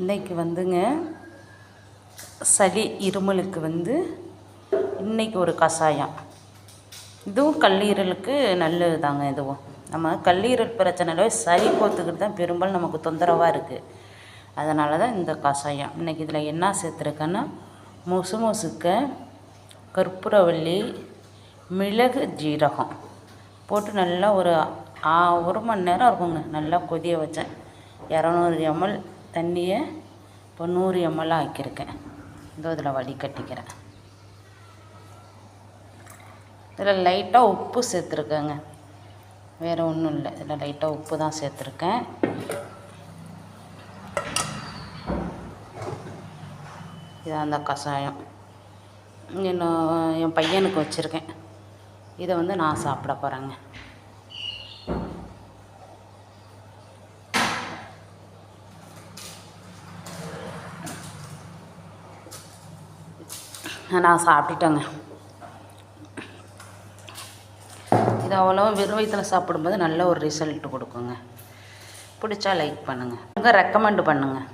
இன்றைக்கி வந்துங்க சளி இருமலுக்கு வந்து இன்னைக்கு ஒரு கஷாயம். இதுவும் கல்லீரலுக்கு நல்லது தாங்க இதுவும். நம்ம கல்லீரல் பிரச்சனையில் சளி கோத்துக்கிட்டு தான் பெரும்பாலும் நமக்கு தொந்தரவாக இருக்குது அதனால தான் இந்த கஷாயம். இன்றைக்கி இதில் என்ன சேர்த்துருக்கேன்னா முசு முசுக்க கற்பூரவள்ளி மிளகு ஜீரகம் போட்டு நல்லா ஒரு ஆ ஒரு மணி நேரம் இருக்குங்க. நல்லா கொதிய வச்சேன். இரநூறு எம்எல் தண்ணியை இப்போ நூறு எம்எல்லாம் ஆக்கியிருக்கேன். இதோ இதில் வடிகட்டிக்கிறேன். இதில் லைட்டாக உப்பு சேர்த்துருக்கேங்க. வேறு ஒன்றும் இல்லை. இதில் லைட்டாக உப்பு தான் சேர்த்துருக்கேன். இதான் அந்த கஷாயம். இன்னும் என் பையனுக்கு வச்சுருக்கேன். இதை வந்து நான் சாப்பிட போகிறேங்க நான் சாப்பிட்டுட்டேங்க. இது அவ்வளோ வெறும் வயிற்றில் சாப்பிடும்போது நல்ல ஒரு ரிசல்ட் கொடுக்குங்க. பிடிச்சா லைக் பண்ணுங்கள் ரெக்கமெண்டு பண்ணுங்கள்